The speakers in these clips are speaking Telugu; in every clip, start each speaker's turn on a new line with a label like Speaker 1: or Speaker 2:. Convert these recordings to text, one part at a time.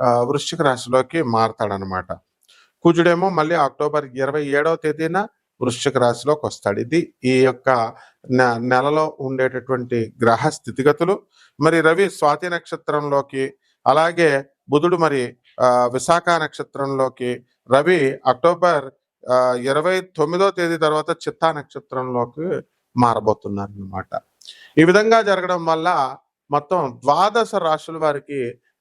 Speaker 1: వృశ్చిక రాశిలోకి మారతాడనమాట. కుజుడేమో మళ్ళీ అక్టోబర్ ఇరవై ఏడవ తేదీన వృశ్చిక రాశిలోకి వస్తాడు. ఇది ఈ యొక్క నె- నెలలో ఉండేటటువంటి గ్రహ స్థితిగతులు. మరి రవి స్వాతి నక్షత్రంలోకి అలాగే బుధుడు మరి ఆ, విశాఖ నక్షత్రంలోకి రవి అక్టోబర్ ఆ, ఇరవై తొమ్మిదో తేదీ తర్వాత చిత్తా నక్షత్రంలోకి మారబోతున్నారు అనమాట ఈ విధంగా జరగడం వల్ల మొత్తం ద్వాదశ రాశుల వారికి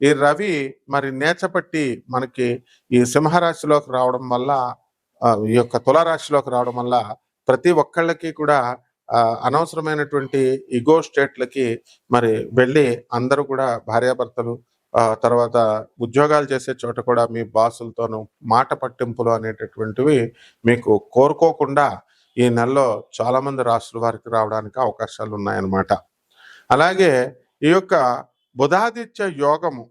Speaker 1: ఈ రవి మరి నేచపట్టి మనకి ఈ సింహరాశిలోకి రావడం వల్ల ఈ యొక్క తులారాశిలోకి రావడం వల్ల ప్రతి ఒక్కళ్ళకి కూడా అనవసరమైనటువంటి ఇగో స్టేట్లకి మరి వెళ్ళి అందరూ కూడా భార్యాభర్తలు తర్వాత ఉద్యోగాలు చేసే చోట కూడా మీ బాసులతోనూ మాట పట్టింపులు అనేటటువంటివి మీకు కోరుకోకుండా ఈ నెలలో చాలామంది రాష్ట్రాల వారికి రావడానికి అవకాశాలు ఉన్నాయన్నమాట అలాగే ఈ యొక్క బుధాదిత్య యోగము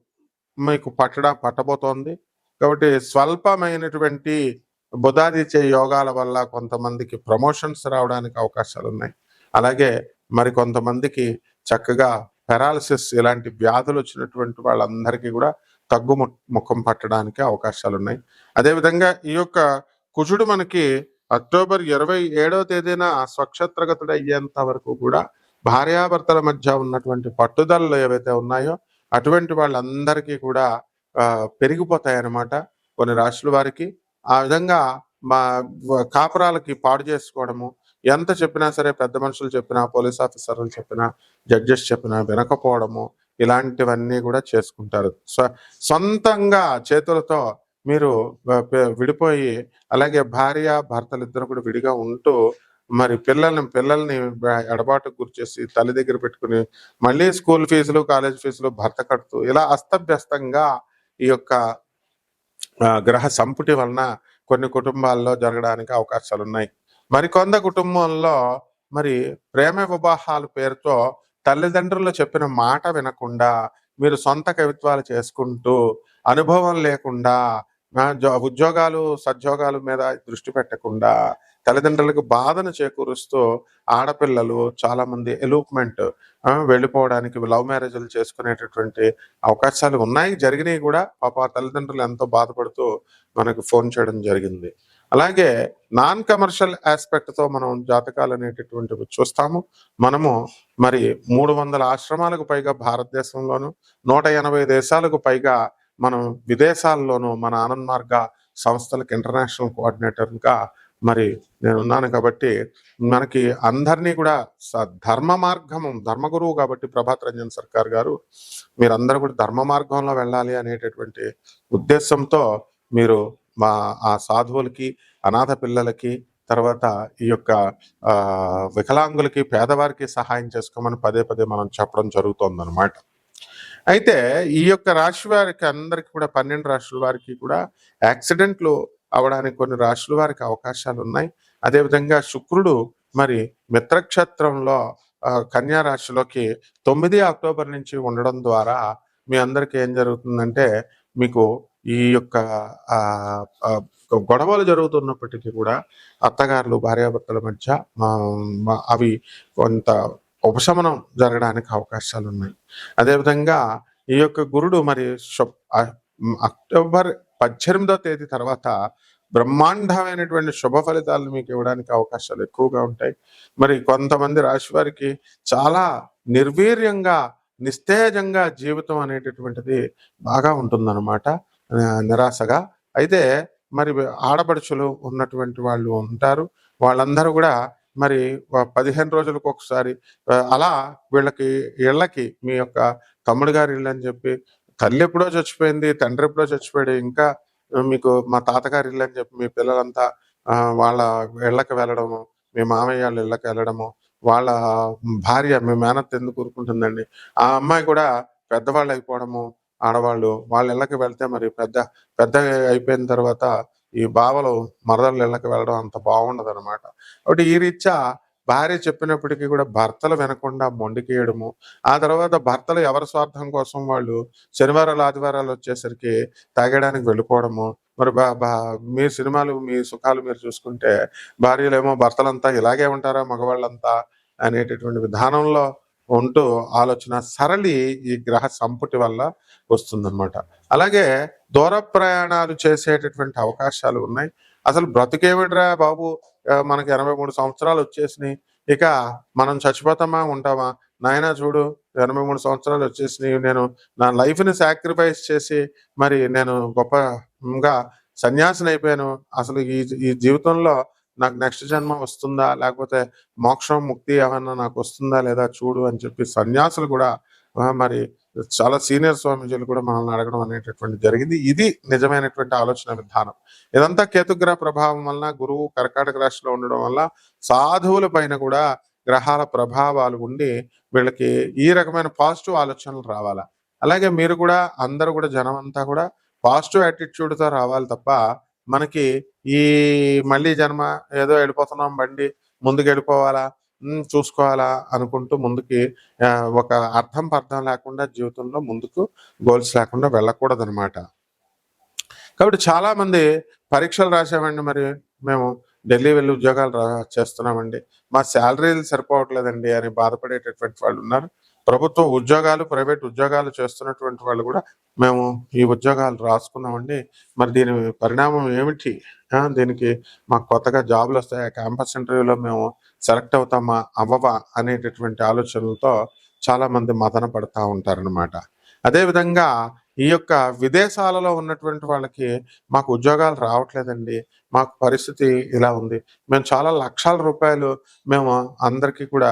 Speaker 1: మీకు పట్టడా పట్టబోతోంది. కాబట్టి స్వల్పమైనటువంటి బుధాదిత్య యోగాల వల్ల కొంతమందికి ప్రమోషన్స్ రావడానికి అవకాశాలు ఉన్నాయి. అలాగే మరి కొంతమందికి చక్కగా పెరాలసిస్ ఇలాంటి వ్యాధులు వచ్చినటువంటి వాళ్ళందరికీ కూడా తగ్గు ము- ముఖం పట్టడానికి అవకాశాలు ఉన్నాయి. అదేవిధంగా ఈ యొక్క కుజుడు మనకి అక్టోబర్ ఇరవై ఏడవ తేదీన స్వక్షత్రగతుడు అయ్యేంత వరకు కూడా భార్యాభర్తల మధ్య ఉన్నటువంటి పట్టుదలలు ఏవైతే ఉన్నాయో అటువంటి వాళ్ళందరికీ కూడా పెరిగిపోతాయన్నమాట కొన్ని రాశుల వారికి. ఆ విధంగా మా కాపురాలకి పాడు చేసుకోవడము ఎంత చెప్పినా సరే పెద్ద మనుషులు చెప్పినా పోలీస్ ఆఫీసర్లు చెప్పినా జడ్జెస్ చెప్పినా వినకపోవడము ఇలాంటివన్నీ కూడా చేసుకుంటారు. సొంతంగా చేతులతో మీరు విడిపోయి అలాగే భార్య భర్తలు ఇద్దరు కూడా విడిగా ఉంటూ మరి పిల్లల్ని పిల్లల్ని ఎడబాటుకు గురిచేసి తల్లి దగ్గర పెట్టుకుని మళ్ళీ స్కూల్ ఫీజులు కాలేజ్ ఫీజులు భర్త కడుతూ ఇలా అస్తవ్యస్తంగా ఈ యొక్క గ్రహ సంపుటి వలన కొన్ని కుటుంబాల్లో జరగడానికి అవకాశాలు ఉన్నాయి మరికొంత కుటుంబంలో మరి ప్రేమ వివాహాల పేరుతో తల్లిదండ్రులు చెప్పిన మాట వినకుండా మీరు సొంత కవిత్వాలు చేసుకుంటూ అనుభవం లేకుండా ఉద్యోగాలు సద్యోగాల మీద దృష్టి పెట్టకుండా తల్లిదండ్రులకు బాధను చేకూరుస్తూ ఆడపిల్లలు చాలా మంది ఎలూప్మెంట్ వెళ్ళిపోవడానికి లవ్ మ్యారేజ్లు చేసుకునేటటువంటి అవకాశాలు ఉన్నాయి. జరిగినాయి కూడా పాప తల్లిదండ్రులు ఎంతో బాధపడుతూ మనకు ఫోన్ చేయడం జరిగింది. అలాగే నాన్ కమర్షియల్ ఆస్పెక్ట్తో మనం జాతకాలు అనేటటువంటివి చూస్తాము. మనము మరి మూడు వందల ఆశ్రమాలకు పైగా భారతదేశంలోను నూట ఎనభై దేశాలకు పైగా మనం విదేశాల్లోనూ మన ఆనంద్ మార్గ సంస్థలకు ఇంటర్నేషనల్ కోఆర్డినేటర్గా మరి నేను ఉన్నాను కాబట్టి మనకి అందరినీ కూడా స- ధర్మ మార్గము ధర్మగురువు కాబట్టి ప్రభాత్ రంజన్ సర్కార్ గారు మీరందరూ కూడా ధర్మ మార్గంలో వెళ్ళాలి అనేటటువంటి ఉద్దేశంతో మీరు మా ఆ సాధువులకి అనాథ పిల్లలకి తర్వాత ఈ యొక్క వికలాంగులకి పేదవారికి సహాయం చేసుకోమని పదే పదే మనం చెప్పడం జరుగుతుంది అయితే ఈ యొక్క రాశి వారికి అందరికి కూడా పన్నెండు రాశుల వారికి కూడా యాక్సిడెంట్లు అవడానికి కొన్ని రాశుల వారికి అవకాశాలు ఉన్నాయి అదేవిధంగా శుక్రుడు మరి మిత్రక్షేత్రంలో కన్యా రాశిలోకి తొమ్మిది అక్టోబర్ నుంచి ఉండడం ద్వారా మీ అందరికి ఏం జరుగుతుందంటే మీకు ఈ యొక్క గొడవలు జరుగుతున్నప్పటికీ కూడా అత్తగారులు భార్యాభర్తల మధ్య అవి కొంత ఉపశమనం జరగడానికి అవకాశాలు ఉన్నాయి అదేవిధంగా ఈ యొక్క గురుడు మరి అక్టోబర్ పద్దెనిమిదో తేదీ తర్వాత బ్రహ్మాండమైనటువంటి శుభ ఫలితాలను మీకు ఇవ్వడానికి అవకాశాలు ఎక్కువగా ఉంటాయి. మరి కొంతమంది రాశి వారికి చాలా నిర్వీర్యంగా నిస్తేజంగా జీవితం అనేటటువంటిది బాగా ఉంటుందన్నమాట. నిరాశగా. అయితే మరి ఆడపడుచులు ఉన్నటువంటి వాళ్ళు ఉంటారు. వాళ్ళందరూ కూడా మరి పదిహేను రోజులకు ఒకసారి అలా వీళ్ళకి ఇళ్ళకి మీ యొక్క తమ్ముడు గారి ఇల్లు అని చెప్పి తల్లి ఎప్పుడో చచ్చిపోయింది తండ్రి ఎప్పుడో చచ్చిపోయాడు ఇంకా మీకు మా తాతగారి ఇల్లు అని చెప్పి మీ పిల్లలంతా వాళ్ళ ఇళ్ళకి వెళ్ళడము మీ మామయ్య వాళ్ళ ఇళ్ళకి వెళ్ళడము వాళ్ళ భార్య మీ మేనత్ ఎందుకు కోరుకుంటుందండి ఆ అమ్మాయి కూడా పెద్దవాళ్ళు అయిపోవడము ఆడవాళ్ళు వాళ్ళ ఇళ్ళకి వెళ్తే మరి పెద్ద పెద్ద అయిపోయిన తర్వాత ఈ బావలు మరదళ్ళ ఇళ్ళకి వెళ్ళడం అంత బాగుండదు అనమాట కాబట్టి ఈ రీత్యా భార్య చెప్పినప్పటికీ కూడా భర్తలు వినకుండా మొండికేయడము. ఆ తర్వాత భర్తలు ఎవరి స్వార్థం కోసం వాళ్ళు శనివారాలు ఆదివారాలు వచ్చేసరికి తాగడానికి వెళ్ళిపోవడము. మరి బా బా మీ సినిమాలు మీ సుఖాలు మీరు చూసుకుంటే భార్యలేమో భర్తలంతా ఇలాగే ఉంటారా మగవాళ్ళంతా అనేటటువంటి విధానంలో ఉంటూ ఆలోచన సరళి ఈ గ్రహ సంపుటి వల్ల వస్తుందన్నమాట. అలాగే దూర ప్రయాణాలు చేసేటటువంటి అవకాశాలు ఉన్నాయి. అసలు బ్రతికేమిట్రా బాబు? మనకి ఎనభై మూడు సంవత్సరాలు వచ్చేసినాయి. ఇక మనం చచ్చిపోతామా? ఉంటామా? నాయనా చూడు ఎనభై మూడు సంవత్సరాలు వచ్చేసినాయి. నేను నా లైఫ్ని సాక్రిఫైస్ చేసి మరి నేను గొప్పగా సన్యాసిని అయిపోయాను. అసలు ఈ ఈ జీవితంలో నాకు నెక్స్ట్ జన్మ వస్తుందా? లేకపోతే మోక్షం ముక్తి ఏమన్నా నాకు వస్తుందా లేదా? చూడు అని చెప్పి సన్యాసులు కూడా మరి చాలా సీనియర్ స్వామీజీలు కూడా మనల్ని అడగడం అనేటటువంటి జరిగింది. ఇది నిజమైనటువంటి ఆలోచన విధానం. ఇదంతా కేతుగ్రహ ప్రభావం వలన గురువు కర్కాటక రాశిలో ఉండడం వల్ల సాధువుల పైన కూడా గ్రహాల ప్రభావాలు ఉండి వీళ్ళకి ఈ రకమైన పాజిటివ్ ఆలోచనలు రావాలా? అలాగే మీరు కూడా అందరూ కూడా జనం అంతా కూడా పాజిటివ్ యాటిట్యూడ్తో రావాలి తప్ప మనకి ఈ మళ్ళీ జన్మ ఏదో వెళ్ళిపోతున్నాం బండి ముందుకు వెళ్ళిపోవాలా? చూసుకోవాలా అనుకుంటూ ముందుకి ఒక అర్థం పర్థం లేకుండా జీవితంలో ముందుకు గోల్స్ లేకుండా వెళ్ళకూడదు అనమాట కాబట్టి చాలామంది పరీక్షలు రాసామండి మరి. మేము ఢిల్లీ వెళ్ళి ఉద్యోగాలు రా చేస్తున్నామండి. మా శాలరీలు సరిపోవట్లేదండి అని బాధపడేటటువంటి వాళ్ళు ఉన్నారు. ప్రభుత్వ ఉద్యోగాలు ప్రైవేట్ ఉద్యోగాలు చేస్తున్నటువంటి వాళ్ళు కూడా మేము ఈ ఉద్యోగాలు రాసుకున్నామండి. మరి దీని పరిణామం ఏమిటి? దీనికి మాకు కొత్తగా జాబ్లు వస్తాయా? క్యాంపస్ ఇంటర్వ్యూలో మేము సెలెక్ట్ అవుతామా? అవ్వవా? అనేటటువంటి ఆలోచనలతో చాలామంది మదన పడతా ఉంటారనమాట అదేవిధంగా ఈ యొక్క విదేశాలలో ఉన్నటువంటి వాళ్ళకి మాకు ఉద్యోగాలు రావట్లేదండి. మాకు పరిస్థితి ఇలా ఉంది. మేము చాలా లక్షల రూపాయలు మేము అందరికీ కూడా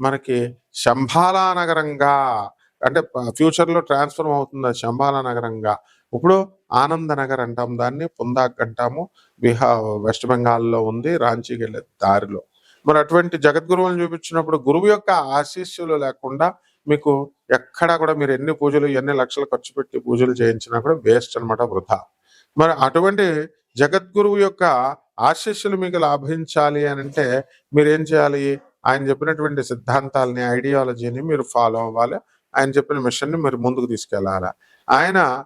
Speaker 1: మనకి శంభాలా నగరంగా అంటే ఫ్యూచర్లో ట్రాన్స్ఫర్మ్ అవుతుంది అది శంభాలా నగరంగా. ఇప్పుడు ఆనంద నగర్ అంటాం దాన్ని పుందాక్ అంటాము. బీహార్ వెస్ట్ బెంగాల్లో ఉంది రాంచీకి వెళ్ళే దారిలో. మరి అటువంటి జగద్గురువులను చూపించినప్పుడు గురువు యొక్క ఆశీస్సులు లేకుండా మీకు ఎక్కడా కూడా మీరు ఎన్ని పూజలు ఎన్ని లక్షలు ఖర్చు పెట్టి పూజలు చేయించినా కూడా వేస్ట్ అన్నమాట వృధా. మరి అటువంటి జగద్గురువు యొక్క ఆశీస్సులు మీకు లాభించాలి అని అంటే మీరు ఏం చేయాలి? ఆయన చెప్పినటువంటి సిద్ధాంతాలని ఐడియాలజీని మీరు ఫాలో అవ్వాలి. ఆయన చెప్పిన మిషన్ని మీరు ముందుకు తీసుకెళ్ళాలి? ఆయన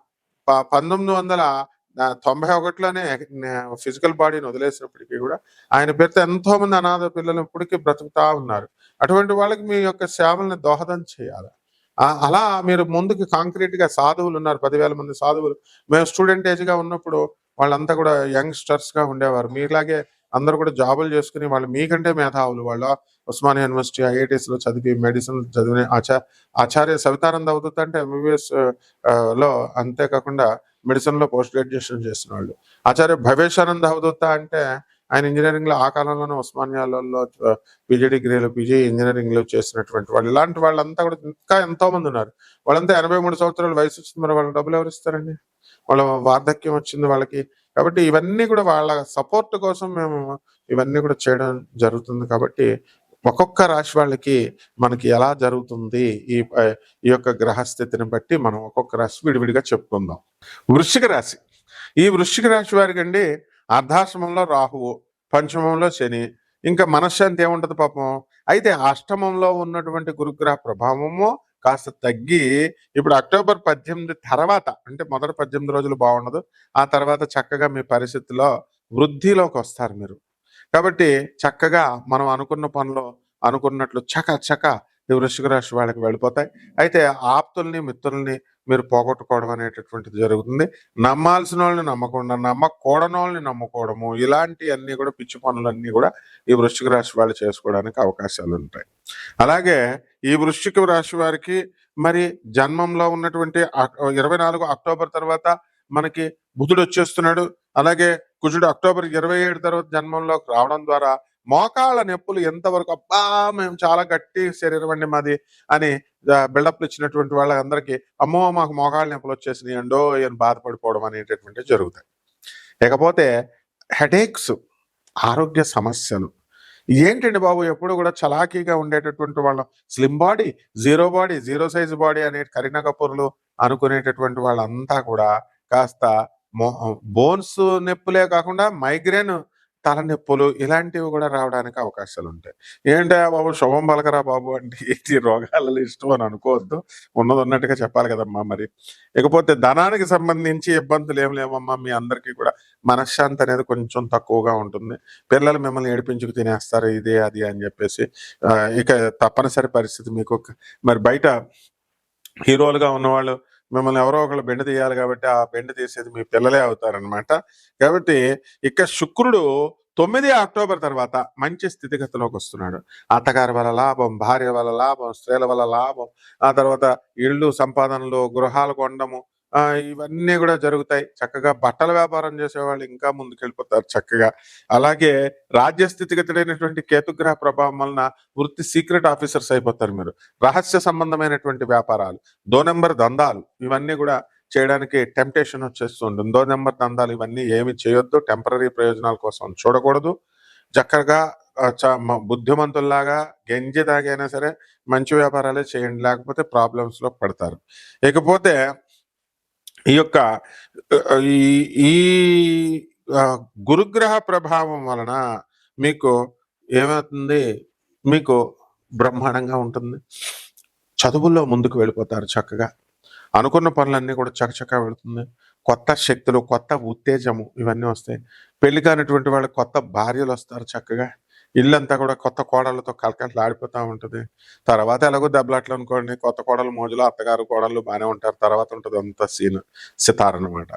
Speaker 1: ప- పంతొమ్మిది వందల తొంభై ఒకటిలోనే ఫిజికల్ బాడీని వదిలేసినప్పటికీ కూడా ఆయన పేరుతో ఎంతో మంది అనాథ పిల్లలు ఇప్పటికీ బ్రతుకుతా ఉన్నారు. అటువంటి వాళ్ళకి మీ యొక్క సేవల్ని దోహదం చేయాలి? అలా మీరు ముందుకు కాంక్రీట్గా సాధువులు ఉన్నారు. పదివేల మంది సాధువులు. మేము స్టూడెంట్ ఏజ్గా ఉన్నప్పుడు వాళ్ళంతా కూడా యంగ్స్టర్స్గా ఉండేవారు. మీలాగే అందరూ కూడా జాబులు చేసుకుని వాళ్ళు మీకంటే మేధావులు. వాళ్ళు ఉస్మానియా యూనివర్సిటీ ఐఐటీస్లో చదివి మెడిసిన్ చదివిన ఆచా ఆచార్య సవితానంద అవుతుంది అంటే ఎంబీబీఎస్లో అంతేకాకుండా మెడిసిన్లో పోస్ట్ గ్రాడ్యుయేషన్ చేసిన వాళ్ళు ఆచార్య భవేశానంద అవధూత అంటే ఆయన ఇంజనీరింగ్లో ఆ కాలంలోనే ఉస్మానియాలలో పీజీ డిగ్రీలు పీజీ ఇంజనీరింగ్లో చేసినటువంటి వాళ్ళు. ఇలాంటి వాళ్ళంతా కూడా ఇంకా ఎంతో మంది ఉన్నారు. వాళ్ళంతా ఎనభై మూడు సంవత్సరాల వయసు వచ్చింది మరి వాళ్ళ డబ్బులు ఎవరు ఇస్తారండి? వాళ్ళ వార్ధక్యం వచ్చింది వాళ్ళకి. కాబట్టి ఇవన్నీ కూడా వాళ్ళ సపోర్ట్ కోసం మేము ఇవన్నీ కూడా చేయడం జరుగుతుంది. కాబట్టి ఒక్కొక్క రాశి వాళ్ళకి మనకి ఎలా జరుగుతుంది ఈ ఈ యొక్క గ్రహస్థితిని బట్టి మనం ఒక్కొక్క రాశి విడివిడిగా చెప్పుకుందాం. వృశ్చిక రాశి. ఈ వృశ్చిక రాశి వారికి అండి అర్ధాశ్రమంలో రాహువు పంచమంలో శని ఇంకా మనశ్శాంతి ఏముంటది పాపం? అయితే అష్టమంలో ఉన్నటువంటి గురుగ్రహ ప్రభావము కాస్త తగ్గి ఇప్పుడు అక్టోబర్ పద్దెనిమిది తర్వాత అంటే మొదటి పద్దెనిమిది రోజులు బాగుండదు ఆ తర్వాత చక్కగా మీ పరిస్థితిలో వృద్ధిలోకి వస్తారు మీరు. కాబట్టి చక్కగా మనం అనుకున్న పనులు అనుకున్నట్లు చక చక ఈ రాశి వాళ్ళకి వెళ్ళిపోతాయి. అయితే ఆప్తుల్ని మిత్రుల్ని మీరు పోగొట్టుకోవడం అనేటటువంటిది జరుగుతుంది. నమ్మాల్సిన వాళ్ళని నమ్మకుండా నమ్మకూడని వాళ్ళని నమ్ముకోవడము ఇలాంటివన్నీ కూడా పిచ్చి పనులన్నీ కూడా ఈ వృశ్చిక రాశి వాళ్ళు చేసుకోవడానికి అవకాశాలు ఉంటాయి. అలాగే ఈ వృశ్చిక రాశి వారికి మరి జన్మంలో ఉన్నటువంటి ఇరవై నాలుగు అక్టోబర్ తర్వాత మనకి బుధుడు వచ్చేస్తున్నాడు. అలాగే కుజుడు అక్టోబర్ ఇరవై ఏడు తర్వాత జన్మంలోకి రావడం ద్వారా మోకాళ్ళ నొప్పులు ఎంతవరకు అబ్బా మేము చాలా గట్టి శరీరం అండి మాది అని బిల్డప్లు ఇచ్చినటువంటి వాళ్ళందరికీ అమ్మో మాకు మోకాళ్ళ నొప్పులు వచ్చేసినాయి అండో అని బాధపడిపోవడం అనేటటువంటి జరుగుతాయి. ఇకపోతే హెడేక్స్ ఆరోగ్య సమస్యలు. ఏంటండి బాబు ఎప్పుడు కూడా చలాకీగా ఉండేటటువంటి వాళ్ళం. Slim body zero body zero size body అనే కరీనా కపూర్లు అనుకునేటటువంటి వాళ్ళంతా కూడా కాస్త బోన్స్ నొప్పులే కాకుండా మైగ్రేన్ తలనొప్పులు ఇలాంటివి కూడా రావడానికి అవకాశాలు ఉంటాయి ఏంటా బాబు శుభం పలకరా బాబు అంటే ఏంటి? రోగాల ఇష్టం అని అనుకోవద్దు. ఉన్నది ఉన్నట్టుగా చెప్పాలి కదమ్మా మరి. ఇకపోతే ధనానికి సంబంధించి ఇబ్బందులు ఏం లేవమ్మా? మీ అందరికీ కూడా మనశ్శాంతి అనేది కొంచెం తక్కువగా ఉంటుంది. పిల్లలు మిమ్మల్ని ఏడిపించుకు తినేస్తారు ఇదే అది అని చెప్పేసి. ఇక తప్పనిసరి పరిస్థితి మీకు. మరి బయట హీరోలుగా ఉన్నవాళ్ళు మిమ్మల్ని ఎవరో ఒకళ్ళు బెండ తీయాలి కాబట్టి ఆ బెండ తీసేది మీ పిల్లలే అవుతారనమాట కాబట్టి ఇక శుక్రుడు తొమ్మిది అక్టోబర్ తర్వాత మంచి స్థితిగతిలోకి వస్తున్నాడు. అత్తగారి వల్ల లాభం భార్య వల్ల లాభం స్త్రీల వల్ల లాభం ఆ తర్వాత ఇళ్ళు సంపాదనలు గృహాలు కొండము ఇవన్నీ కూడా జరుగుతాయి. చక్కగా బట్టల వ్యాపారం చేసేవాళ్ళు ఇంకా ముందుకెళ్ళిపోతారు చక్కగా. అలాగే రాజ్య స్థితిగతుడైనటువంటి కేతుగ్రహ ప్రభావం వలన వృత్తి సీక్రెట్ ఆఫీసర్స్ అయిపోతారు మీరు. రహస్య సంబంధమైనటువంటి వ్యాపారాలు దో నెంబర్ దందాలు ఇవన్నీ కూడా చేయడానికి టెంప్టేషన్ వచ్చేస్తూ ఉంటుంది. దో నెంబర్ దందాలు ఇవన్నీ ఏమి చేయొద్దు టెంపరీ ప్రయోజనాల కోసం చూడకూడదు. చక్కగా చ- మ- బుద్ధిమంతుల్లాగా గెంజి దాగైనా సరే మంచి వ్యాపారాలే చేయండి. లేకపోతే ప్రాబ్లమ్స్లో పడతారు. ఇకపోతే ఈ యొక్క ఈ ఈ గురుగ్రహ ప్రభావం వలన మీకు ఏమవుతుంది? మీకు బ్రహ్మాండంగా ఉంటుంది. చదువుల్లో ముందుకు వెళ్ళిపోతారు చక్కగా. అనుకున్న పనులన్నీ కూడా చకచకా వెళుతుంది. కొత్త శక్తులు కొత్త ఉత్తేజము ఇవన్నీ వస్తాయి. పెళ్ళి కానిటువంటి వాళ్ళకి కొత్త భార్యలు వస్తారు చక్కగా. ఇల్లంతా కూడా కొత్త కోడళ్ళతో కలకట్లు ఆడిపోతూ ఉంటుంది. తర్వాత ఎలాగో దెబ్బలాట్లు అనుకోండి కొత్త కోడలు మోజులో అత్తగారు కోడళ్ళు బాగానే ఉంటారు. తర్వాత ఉంటుంది అంత సీన్ సితార్ అన్నమాట.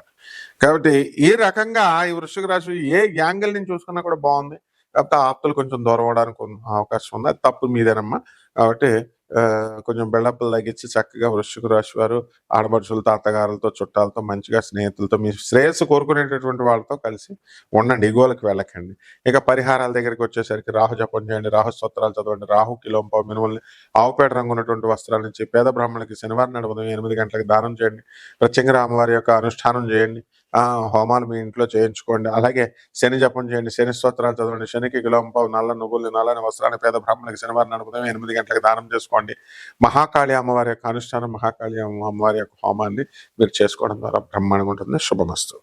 Speaker 1: కాబట్టి ఈ రకంగా ఈ వృషిక రాశి ఏ యాంగిల్ నుంచి చూసుకున్నా కూడా బాగుంది. కాకపోతే ఆప్తులు కొంచెం దూరం అవడానికి అవకాశం ఉంది. అది తప్పు మీదేనమ్మా. కాబట్టి కొంచెం బెళ్ళప్పులు తగ్గించి చక్కగా వృశ్చిక రాశి వారు ఆడపడుచులతో అత్తగారులతో చుట్టాలతో మంచిగా స్నేహితులతో మీ శ్రేయస్సు కోరుకునేటటువంటి వాళ్ళతో కలిసి ఉండండి ఇగోలకు వెళ్ళకండి. ఇక పరిహారాల దగ్గరికి వచ్చేసరికి రాహు జపం చేయండి రాహు స్తోత్రాలు చదవండి రాహు కిలోంప మినుమల్ని ఆవుపేట రంగు ఉన్నటువంటి వస్త్రాల నుంచి పేద బ్రాహ్మణులకి శనివారం నాడు ఎనిమిది గంటలకు దానం చేయండి. ప్రత్యంగ రామవారి యొక్క అనుష్ఠానం చేయండి. హోమాలు మీ ఇంట్లో చేయించుకోండి. అలాగే శని జపం చేయండి. శని స్తోత్రాలు చదవండి. శనికి కిలోంపావు నల్ల నువ్వులు నల్లని వస్త్రాన్ని పేద బ్రాహ్మణులకి శనివారం నాడు ఎనిమిది గంటలకు దానం చేసుకోండి. మహాకాళి అమ్మవారి యొక్క అనుష్ఠానం మహాకాళి అమ్మ- అమ్మవారి యొక్క హోమాన్ని మీరు చేసుకోవడం ద్వారా బ్రహ్మాండంగా ఉంటుంది. శుభమస్తు.